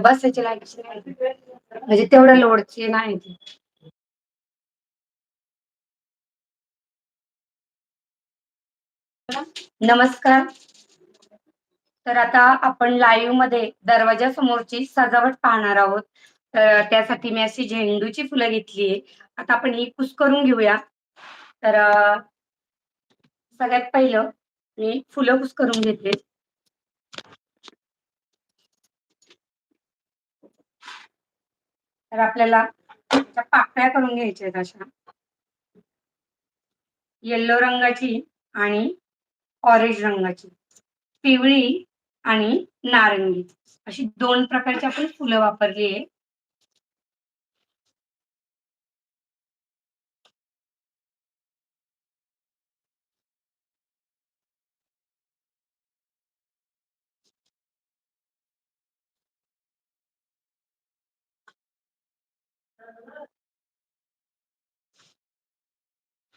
बसायची लायकीची नाही. म्हणजे तेवढ्या लोडची नाही ती. नमस्कार. तर आता आपण लाईव्हमध्ये दरवाजा समोरची सजावट पाहणार आहोत. तर त्यासाठी मी अशी झेंडूची फुलं घेतलीये आता आपण ही कुस करून घेऊया. तर सगळ्यात पहिलं मी फुलं कुस करून घेते तर आपल्याला त्या पाकळ्या करून घ्यायच्या आहेत अशा. येल्लो रंगाची आणि ऑरेंज रंगाची. पिवळी आणि नारंगी. अशी दोन प्रकारची आपण फुलं वापरली आहे.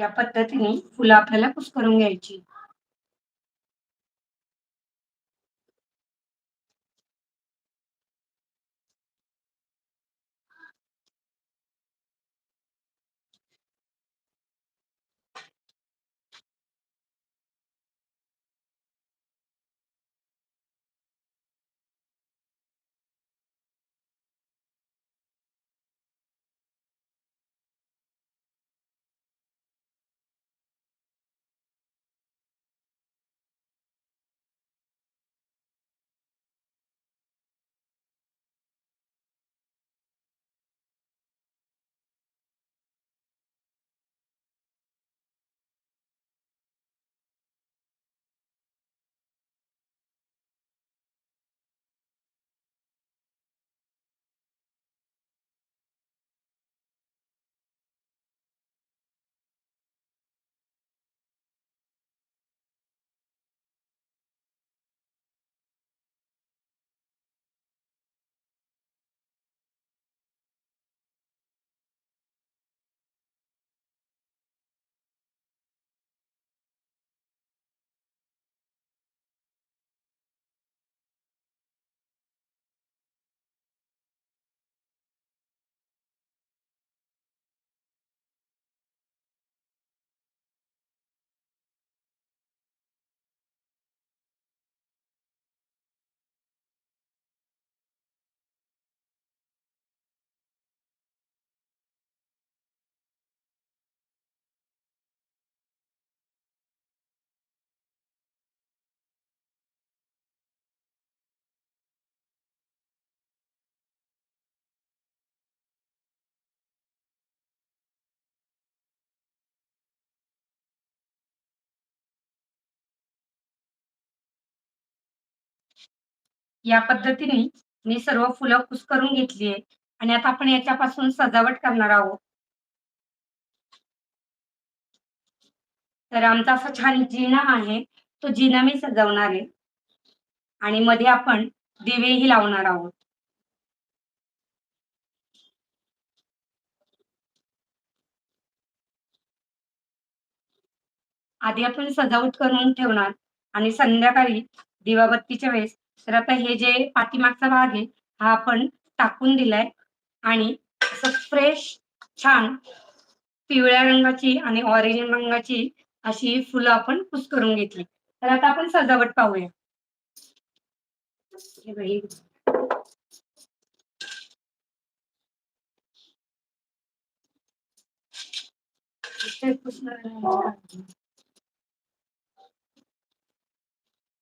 या पद्धतीने फुलं आपल्याला कुस करून घ्यायची. या पद्धतीने मी सर्व फुलं कुस करून घेतली आहे. आणि आता आपण याच्यापासून सजावट करणार आहोत. तर आमचा असा छान जिना आहे. तो जिना मी सजवणार आहे. आणि मध्ये आपण दिवेही लावणार आहोत. आधी आपण सजावट करून ठेवणार. आणि संध्याकाळी दिवाबत्तीच्या वेळेस तर आता हे जे पाठीमागचा भाग आहे हा आपण टाकून दिलाय. आणि असं फ्रेश छान पिवळ्या रंगाची आणि ऑरेंज रंगाची अशी फुलं आपण कुस करून घेतली. तर आता आपण सजावट पाहूया.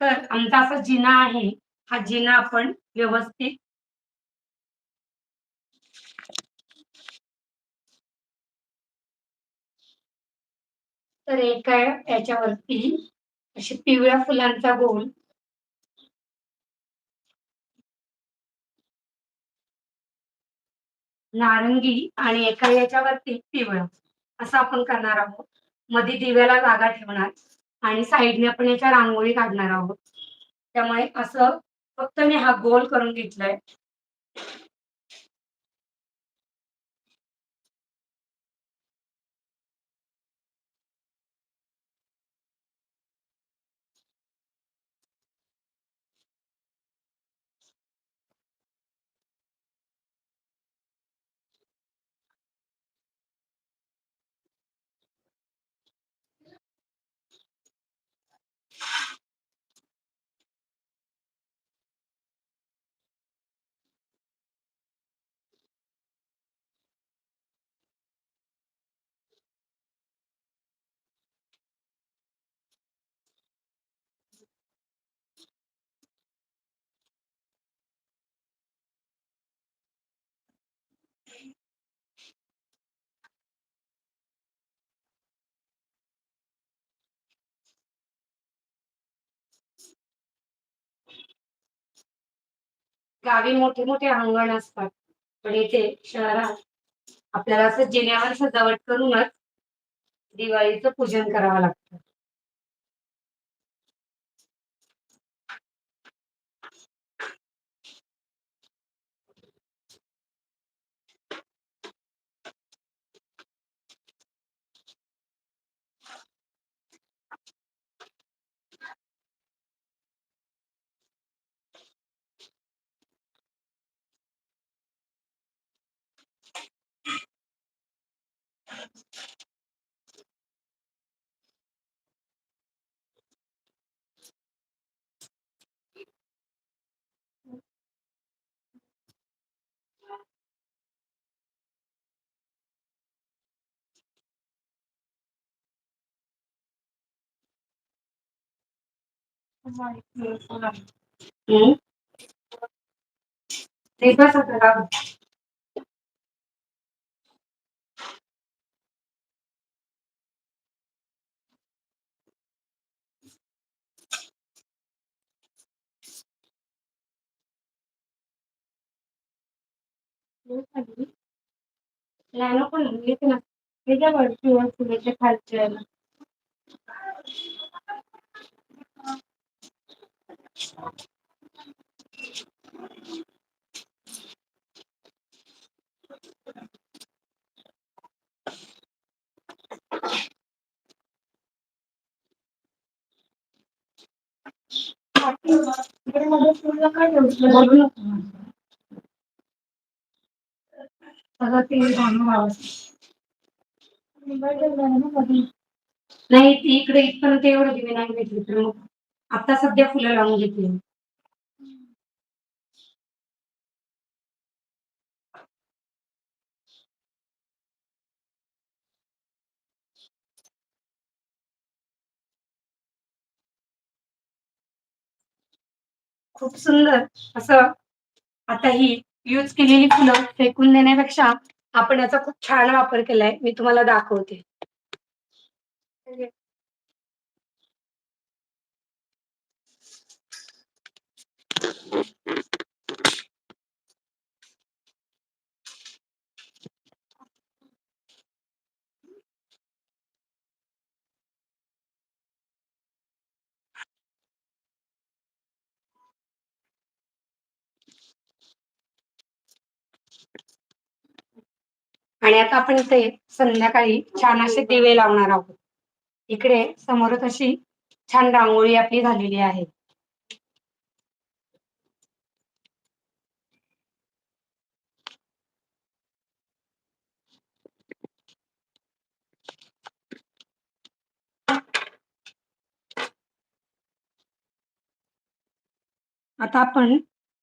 तर आमचा असा जिना आहे हा जिना आपण व्यवस्थित तर एका याच्यावरती अशी पिवळ्या फुलांचा गोल. नारंगी आणि एका याच्यावरती पिवळं. असं आपण करणार आहोत. मध्ये दिव्याला जागा ठेवणार आणि साईडने आपण याच्या रांगोळी काढणार आहोत. त्यामुळे असं फक्त मी हा गोल करून घेतलाय. गावी मोठे मोठे अंगण असतात. पण इथे शहरात आपल्याला असं जिन्यावर सजावट करूनच दिवाळीचं पूजन करावं लागतं. हम्म. ते पण येते ना त्याच्यावरती फुलेच्या खालच्या सगळं ते नाही ती इकडे इथपर्यंत एवढं दिवे नाही भेटली तर मग आता सध्या फुलं लावून घेतली. खूप सुंदर असं आता ही यूज केलेली फुलं फेकून देण्यापेक्षा आपण याचा खूप छान वापर केलाय. मी तुम्हाला दाखवते. आणि आता आपण इथे संध्याकाळी छान असे दिवे लावणार आहोत. इकडे समोरच अशी छान रांगोळी आपली झालेली आहे. आता आपण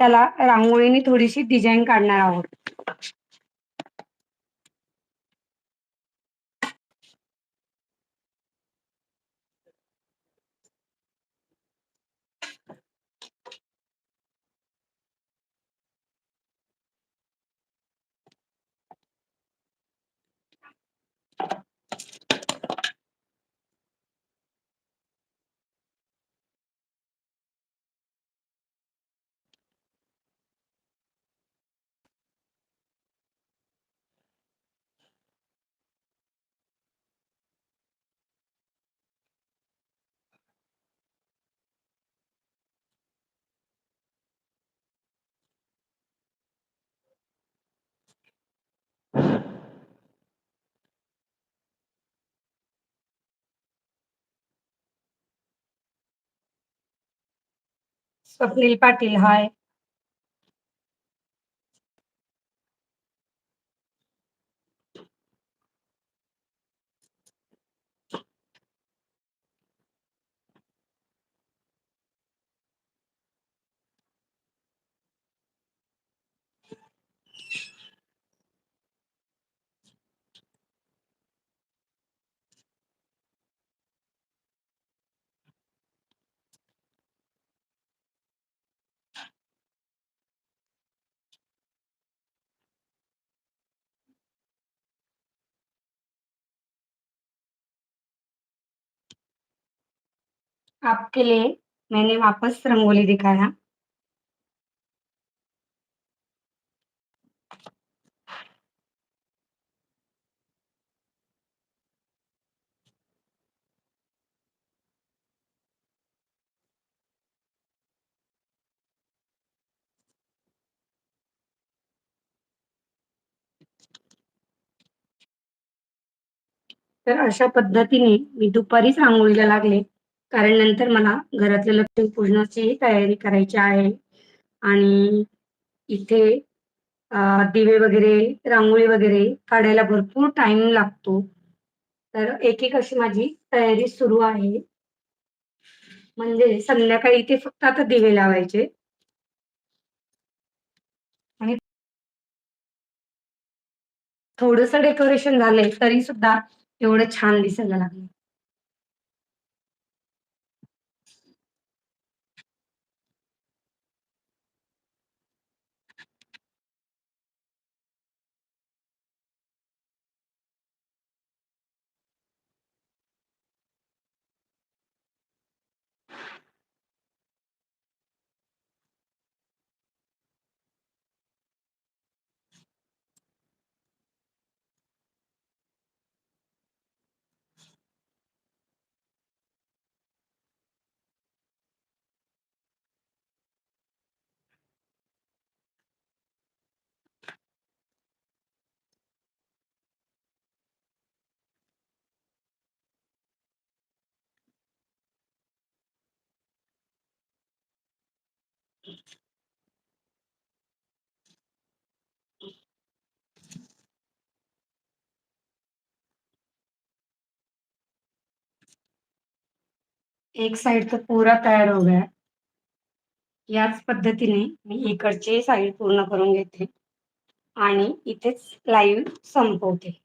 त्याला रांगोळीने थोडीशी डिझाईन काढणार आहोत. स्वप्नील पाटील हाय. आपके लिए मैंने वापस रंगोली दिखाया. तर अशा पद्धतीने मी दुपारीच रांगोळीला लागले. कारण नंतर मला घरातल्या लक्ष्मीपूजनाची तयारी करायची आहे आणि इथे दिवे वगैरे, रांगोळी वगैरे काढायला भरपूर टाइम लागतो. तर एक-एक अशी माझी तयारी सुरू आहे. म्हणजे संध्याकाळी इथे फक्त आता दिवे लावायचे. आणि थोडस डेकोरेशन झालंय, तरी सुद्धा एवढं छान दिसायला लागलं एक साइड तो पूरा तयार हो गया याच पद्धतीने मी इकडची साईड पूर्ण करून घेते आणि इथेच लाईव्ह संपवते.